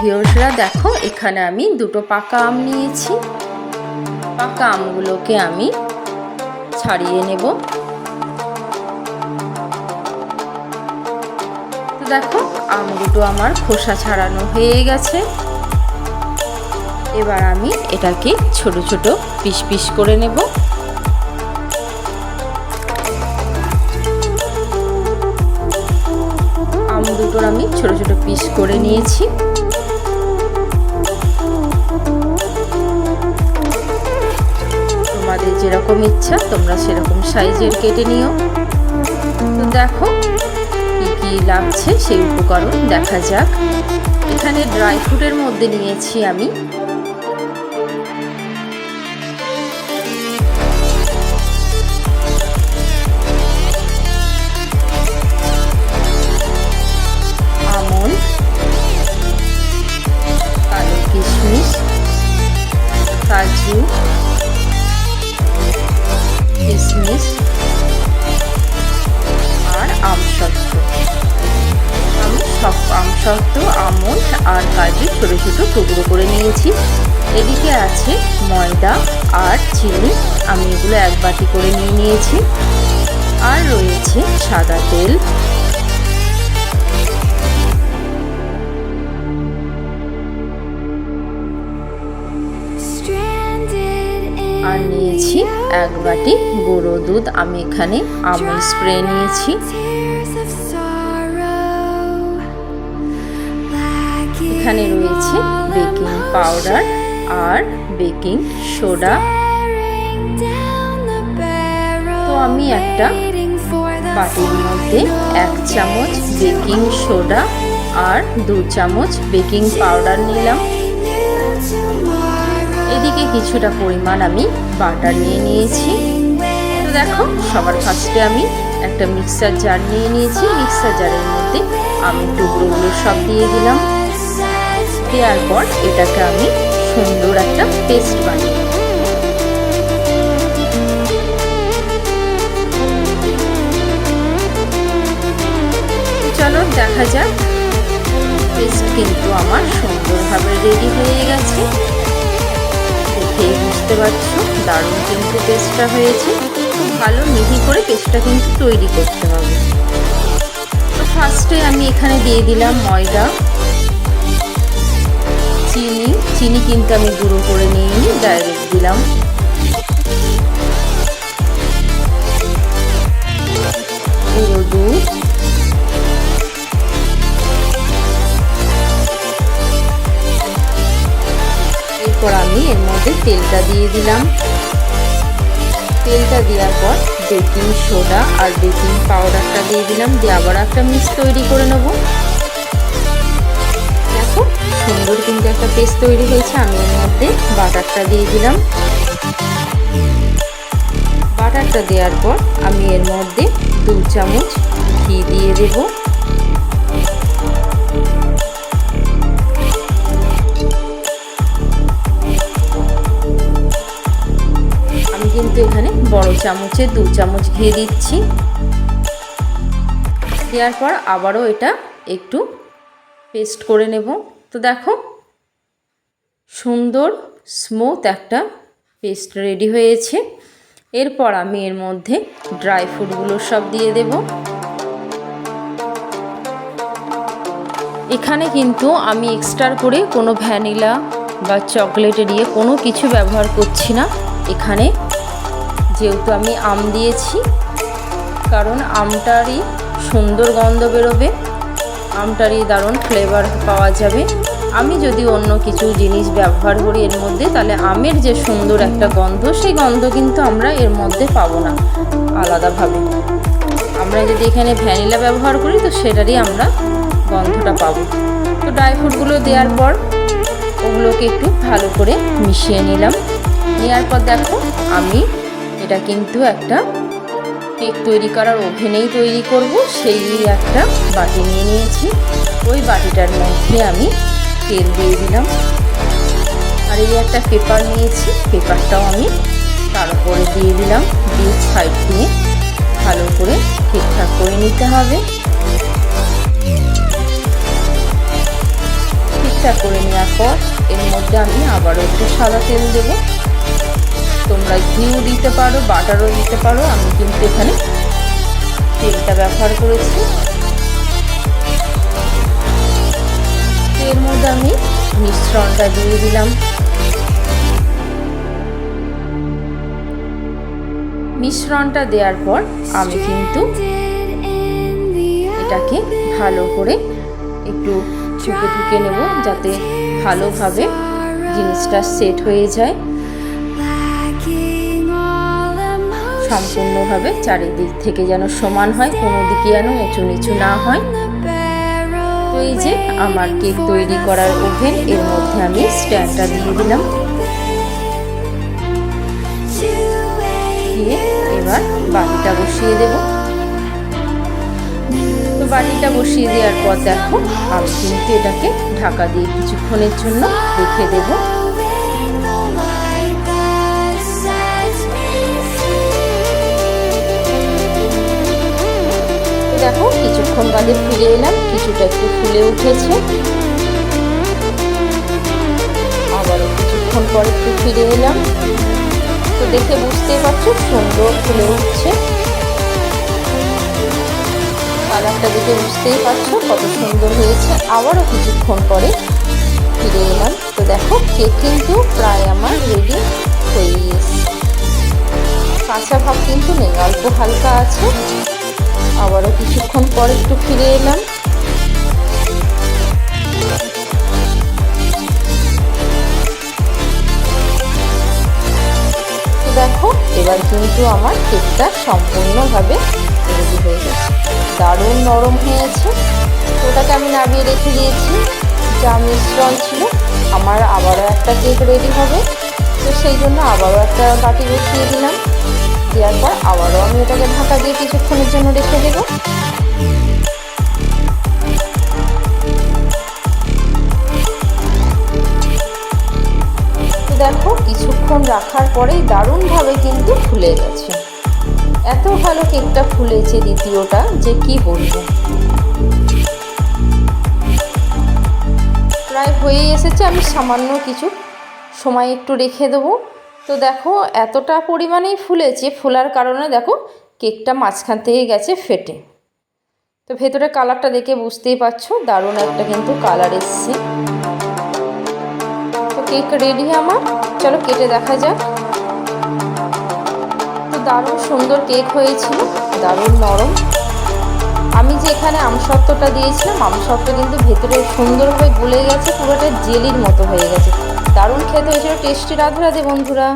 ভিউসরা দেখো, এখানে আমি দুটো পাকা আম নিয়েছি। পাকা আমগুলোকে আমি ছাড়িয়ে নেব। দেখো, আম দুটো আমার খোসা ছাড়ানো হয়ে গেছে। এবার আমি এটাকে ছোট ছোট পিস পিস করে নেব। আম দুটোর আমি ছোট ছোট পিস করে নিয়েছি। যেরকম ইচ্ছা তোমরা সেরকম সাইজের কেটে নিও। তো দেখো কী কী লাগছে সেই উপকরণ, দেখা যাক। এখানে ড্রাই ফ্রুটের মধ্যে নিয়েছি আমি আমসত্ত্ব আমন্ড আর কাজু ছোটো ছোটো টুকরো করে নিয়েছি। এদিকে আছে ময়দা আর চিনি। আমি এগুলো এক বাটি করে নিয়ে নিয়েছি। আর রয়েছে সাদা তেল। আর নিয়েছি এক বাটি গুঁড়ো দুধ। আমি এখানে আমুল স্প্রে নিয়েছি। এখানে রয়েছে বেকিং পাউডার আর বেকিং সোডা তো আমি একটা বাটির মধ্যে এক চামচ বেকিং সোডা আর দু চামচ বেকিং পাউডার নিলাম। এদিকে কিছুটা পরিমাণ আমি বাটার নিয়ে নিয়েছি। তো দেখো, সবার ফার্স্টে আমি একটা মিক্সার জার নিয়ে নিয়েছি। মিক্সার জারের মধ্যে আমি টুকরোগুলো সব দিয়ে দিলাম। দেওয়ার পর এটাকে আমি সুন্দর একটা পেস্ট বানিয়ে চলো দেখা যাক। পেস্ট কিন্তু আমার সুন্দরভাবে রেডি হয়ে গেছে। দেখেই বুঝতে পারছ, দারুণ কিন্তু পেস্টটা হয়েছে। খুব ভালো মিহি করে পেস্টটা কিন্তু তৈরি করতে হবে। তো ফার্স্টে আমি এখানে দিয়ে দিলাম ময়দা। চিনি চিনি কিন্তু আমি গুঁড়ো করে নিয়ে ডাইরেক্ট দিলাম। দুধ। এরপর আমি এর মধ্যে তেলটা দিয়ে দিলাম। তেলটা দেওয়ার পর বেকিং সোডা আর বেকিং পাউডারটা দিয়ে দিলাম। দিয়ে আবার একটা মিক্স তৈরি করে নেব। সুন্দর কিন্তু একটা পেস্ট তৈরি হয়েছে, আমি এর মধ্যে বাটারটা দিয়ে দিলাম। বাটারটা দেওয়ার পর আমি এর মধ্যে দু চামচ ঘি দিয়ে দেবো। আমি কিন্তু এখানে বড় চামচে দু চামচ ঘি দিচ্ছি। দেওয়ার পর আবারও এটা একটু পেস্ট করে নেব। তো দেখো, সুন্দর স্মুথ একটা পেস্ট রেডি হয়েছে। এরপর আমি এর মধ্যে ড্রাই ফ্রুটগুলো সব দিয়ে দেব। এখানে কিন্তু আমি এক্সট্রা করে কোনো ভ্যানিলা বা চকলেটে দিয়ে কোনো কিছু ব্যবহার করছি না। এখানে যেহেতু আমি আম দিয়েছি, কারণ আমটারই সুন্দর গন্ধ বেরোবে, আমটারই দারুণ ফ্লেভার পাওয়া যাবে। আমি যদি অন্য কিছু জিনিস ব্যবহার করি এর মধ্যে, তাহলে আমের যে সুন্দর একটা গন্ধ, সেই গন্ধ কিন্তু আমরা এর মধ্যে পাবো না আলাদাভাবে। আমরা যদি এখানে ভ্যানিলা ব্যবহার করি, তো সেটারই আমরা গন্ধটা পাবো। তো ড্রাই ফ্রুটগুলো দেওয়ার পর, ওগুলোকে একটু ভালো করে মিশিয়ে নিলাম। নেওয়ার পর দেখো, আমি এটা কিন্তু একটা কেক তৈরি করার ওভেনেই তৈরি করব। সেই একটা বাটি নিয়ে নিয়েছি। ওই বাটিটার মধ্যে আমি তেল দিয়ে দিলাম। আর এই একটা পেপার নিয়েছি, পেপারটাও আমি তার উপরে দিয়ে দিলাম। দিয়ে সাইড দিয়ে ভালো করে ঠিকঠাক করে নিতে হবে। ঠিক নাড়াচাড়া করে নেওয়ার পর এর মধ্যে আমি আবারও একটু সাদা তেল দেবো। তোমরা ঘিও দিতে পারো, বাটারও দিতে পারো। আমি কিন্তু এখানে তেলটা ব্যবহার করেছি। এর মধ্যে আমি মিশ্রণটা দিয়ে দিলাম। মিশ্রণটা দেওয়ার পর আমি কিন্তু এটাকে ভালো করে একটু ঠুকে ঠুকে নেব যাতে ভালোভাবে জিনিসটা সেট হয়ে যায়। সম্পূর্ণভাবে চারিদিক থেকে যেন সমান হয়, কোনো দিকে যেন উঁচু নিচু না হয়। এই যে আমার কেক তৈরি করার ওভেন, এর মধ্যে আমি স্ট্যান্ডটা দিয়ে দিলাম। দিয়ে এবার বাটিটা বসিয়ে দেব। তো বাটিটা বসিয়ে দেওয়ার পর দেখো, আমি কিন্তু এটাকে ঢাকা দিয়ে কিছুক্ষণের জন্য রেখে দেবো। কিছুক্ষণ বাদে ফিরে এলাম, কিছুটা একটু ফুলে উঠেছে। আবারও কিছুক্ষণ পরে একটু ফিরে এলাম। তো দেখে বুঝতেই পারছ, সুন্দর ফুলে উঠছে। কালারটা দেখে বুঝতেই পারছ কত সুন্দর হয়েছে। আবারও কিছুক্ষণ পরে ফিরে এলাম। তো দেখো, কেক কিন্তু প্রায় আমার রেডি হয়ে গেছে কাঁচা ভাব কিন্তু নেই, অল্প হালকা আছে। আবারও কিছুক্ষণ পর একটু ফিরে এলাম। দেখো, এবার কিন্তু আমার কেকটা সম্পূর্ণভাবে রেডি হয়ে গেছে। দারুণ নরম হয়েছে। ওটাকে আমি নামিয়ে রেখে দিয়েছি। যা মিশ্রণ ছিল, আমার আবারও একটা কেক রেডি হবে। তো সেই জন্য আবারও একটা বাটি বসিয়ে দিলাম। দেওয়ার পর আবারও আমি এটাকে ঢাকা দিয়ে কিছুক্ষণের জন্য রেখে দেবো। দেখো, কিছুক্ষণ রাখার পরেই দারুণভাবে কিন্তু ফুলে গেছে। এত ভালো কেকটা ফুলেছে দ্বিতীয়টা, যে কি বলব। প্রায় হয়ে এসেছে, আমি সামান্য কিছু সময় একটু রেখে দেবো। তো দেখো, এতটা পরিমাণেই ফুলেছে, ফোলার কারণে দেখো কেকটা মাঝখান থেকে গেছে ফেটে। তো ভেতরে কালারটা দেখে বুঝতেই পারছ, দারুণ একটা কিন্তু কালার এসছে। তো কেক রেডি আমার, চলো কেটে দেখা যাক। তো দারুণ সুন্দর কেক হয়েছিল, দারুণ নরম। আমি যে এখানে আমসত্ত্বটা দিয়েছিলাম, আমসত্ত্ব কিন্তু ভেতরে সুন্দরভাবে গুলে গেছে, পুরোটা জেলির মতো হয়ে গেছে। দারুণ খেতে হয়েছিল টেস্টি রাধে রাধে বন্ধুরা।